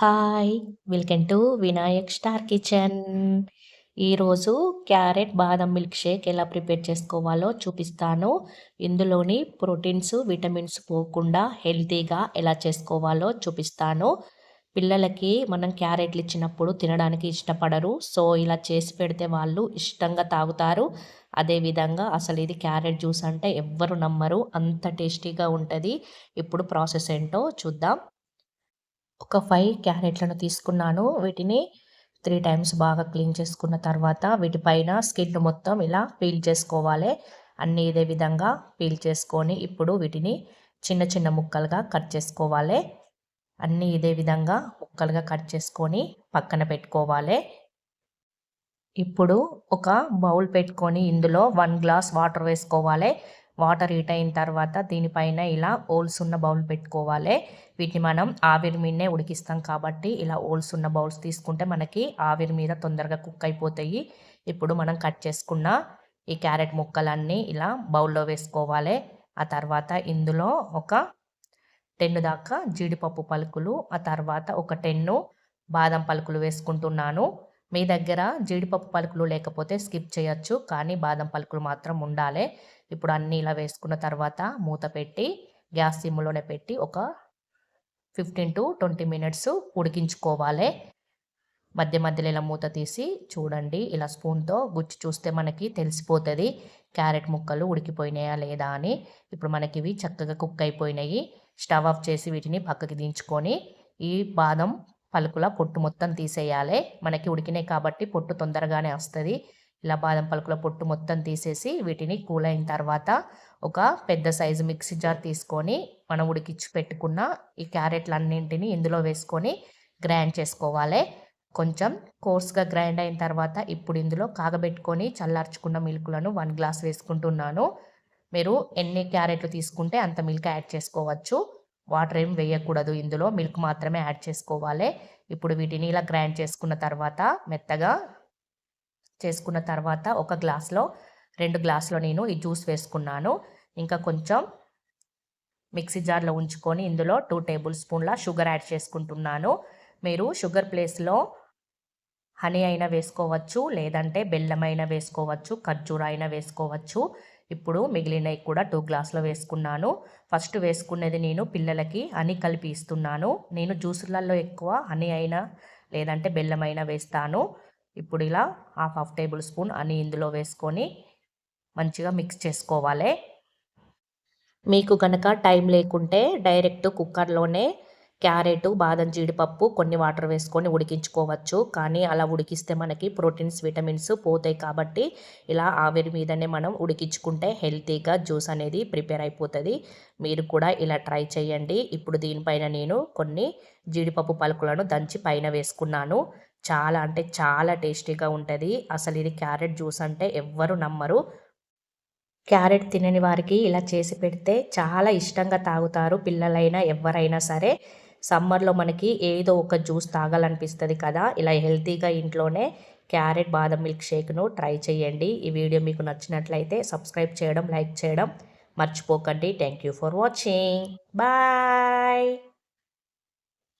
Hi welcome to Vinayak star kitchen. ఈరోజు carrot బాదం milk shake ఎలా ప్రిపేర్ చేసుకోవాలో చూపిస్తాను. ఇందులోని ప్రోటీన్స్ విటమిన్స్ పోకుండా హెల్తీగా ఎలా చేసుకోవాలో చూపిస్తాను. పిల్లలకి మనం క్యారెట్లు ఇచ్చినప్పుడు తినడానికి ఇష్టపడరు. సో ఇలా చేసి పెడితే వాళ్ళు ఇష్టంగా తాగుతారు. అదేవిధంగా అసలు ఇది క్యారెట్ జ్యూస్ అంటే ఎవ్వరు నమ్మరు. అంత టేస్టీగా ఉంటుంది. ఇప్పుడు ప్రాసెస్ ఏంటో చూద్దాం. ఒక ఫైవ్ క్యారెట్లను తీసుకున్నాను. వీటిని త్రీ టైమ్స్ బాగా క్లీన్ చేసుకున్న తర్వాత వీటిపైన స్కిన్ మొత్తం ఇలా పీల్ చేసుకోవాలి. అన్నీ ఇదే విధంగా పీల్ చేసుకొని ఇప్పుడు వీటిని చిన్న చిన్న ముక్కలుగా కట్ చేసుకోవాలి. అన్నీ ఇదే విధంగా ముక్కలుగా కట్ చేసుకొని పక్కన పెట్టుకోవాలి. ఇప్పుడు ఒక బౌల్ పెట్టుకొని ఇందులో వన్ గ్లాస్ వాటర్ వేసుకోవాలి. వాటర్ హీట్ అయిన తర్వాత దీనిపైన ఇలా ఓల్స్ ఉన్న బౌల్ పెట్టుకోవాలి. వీటిని మనం ఆవిరి మీదనే ఉడికిస్తాం కాబట్టి ఇలా ఓల్స్ ఉన్న బౌల్స్ తీసుకుంటే మనకి ఆవిరి మీద తొందరగా కుక్ అయిపోతాయి. ఇప్పుడు మనం కట్ చేసుకున్న ఈ క్యారెట్ ముక్కలన్నీ ఇలా బౌల్లో వేసుకోవాలి. ఆ తర్వాత ఇందులో ఒక టెన్ను దాకా జీడిపప్పు పలుకులు ఆ తర్వాత ఒక టెన్ను బాదం పలుకులు వేసుకుంటున్నాను. మీ దగ్గర జీడిపప్పు పలుకులు లేకపోతే స్కిప్ చేయొచ్చు కానీ బాదం పలుకులు మాత్రం ఉండాలి. ఇప్పుడు అన్నీ ఇలా వేసుకున్న తర్వాత మూత పెట్టి గ్యాస్ సిమ్లోనే పెట్టి ఒక ఫిఫ్టీన్ టు ట్వంటీ మినిట్స్ ఉడికించుకోవాలి. మధ్య మధ్యలో ఇలా మూత తీసి చూడండి ఇలా స్పూన్తో గుచ్చి చూస్తే మనకి తెలిసిపోతుంది క్యారెట్ ముక్కలు ఉడికిపోయినాయా లేదా అని. ఇప్పుడు మనకి ఇవి చక్కగా కుక్ అయిపోయినాయి. స్టవ్ ఆఫ్ చేసి వీటిని పక్కకి దించుకొని ఈ బాదం పలుకుల పొట్టు మొత్తం తీసేయాలి. మనకి ఉడికినాయి కాబట్టి పొట్టు తొందరగానే వస్తుంది. ఇలా బాదం పలుకుల పొట్టు మొత్తం తీసేసి వీటిని కూల్ అయిన తర్వాత ఒక పెద్ద సైజు మిక్సీ జార్ తీసుకొని మనం ఉడికిచ్చి పెట్టుకున్న ఈ క్యారెట్లన్నింటినీ ఇందులో వేసుకొని గ్రైండ్ చేసుకోవాలి. కొంచెం కోర్స్గా గ్రైండ్ అయిన తర్వాత ఇప్పుడు ఇందులో కాగబెట్టుకొని చల్లార్చుకున్న మిల్క్లను వన్ గ్లాస్ వేసుకుంటున్నాను. మీరు ఎన్ని క్యారెట్లు తీసుకుంటే అంత మిల్క్ యాడ్ చేసుకోవచ్చు. వాటర్ ఏం వేయకూడదు ఇందులో. మిల్క్ మాత్రమే యాడ్ చేసుకోవాలి. ఇప్పుడు వీటిని ఇలా గ్రైండ్ చేసుకున్న తర్వాత మెత్తగా చేసుకున్న తర్వాత ఒక గ్లాస్లో రెండు గ్లాసులో నేను ఈ జ్యూస్ వేసుకున్నాను. ఇంకా కొంచెం మిక్సీ జార్లో ఉంచుకొని ఇందులో టూ టేబుల్ స్పూన్ల షుగర్ యాడ్ చేసుకుంటున్నాను. మీరు షుగర్ ప్లేస్లో హనీ అయినా వేసుకోవచ్చు లేదంటే బెల్లం అయినా వేసుకోవచ్చు ఖర్జూర అయినా వేసుకోవచ్చు. ఇప్పుడు మిగిలినవి కూడా టూ గ్లాసులో వేసుకున్నాను. ఫస్ట్ వేసుకునేది నేను పిల్లలకి హనీ కలిపి ఇస్తున్నాను. నేను జ్యూసులలో ఎక్కువ హనీ అయినా లేదంటే బెల్లం అయినా వేస్తాను. ఇప్పుడు ఇలా హాఫ్ హాఫ్ టేబుల్ స్పూన్ అని ఇందులో వేసుకొని మంచిగా మిక్స్ చేసుకోవాలి. మీకు కనుక టైం లేకుంటే డైరెక్ట్ కుక్కర్లోనే క్యారెట్ బాదం జీడిపప్పు కొన్ని వాటర్ వేసుకొని ఉడికించుకోవచ్చు. కానీ అలా ఉడికిస్తే మనకి ప్రోటీన్స్ విటమిన్స్ పోతాయి కాబట్టి ఇలా ఆవిరి మీదనే మనం ఉడికించుకుంటే హెల్తీగా జ్యూస్ అనేది ప్రిపేర్ అయిపోతుంది. మీరు కూడా ఇలా ట్రై చేయండి. ఇప్పుడు దీనిపైన నేను కొన్ని జీడిపప్పు పలుకులను దంచి పైన వేసుకున్నాను. చాలా అంటే చాలా టేస్టీగా ఉంటుంది. అసలు ఇది క్యారెట్ జ్యూస్ అంటే ఎవ్వరు నమ్మరు. క్యారెట్ తినని వారికి ఇలా చేసి పెడితే చాలా ఇష్టంగా తాగుతారు పిల్లలైనా ఎవరైనా సరే. సమ్మర్లో మనకి ఏదో ఒక జ్యూస్ తాగాలనిపిస్తుంది కదా. ఇలా హెల్తీగా ఇంట్లోనే క్యారెట్ బాదం మిల్క్ షేక్ను ట్రై చేయండి. ఈ వీడియో మీకు నచ్చినట్లయితే సబ్స్క్రైబ్ చేయడం లైక్ చేయడం మర్చిపోకండి. Thank you for watching. Bye.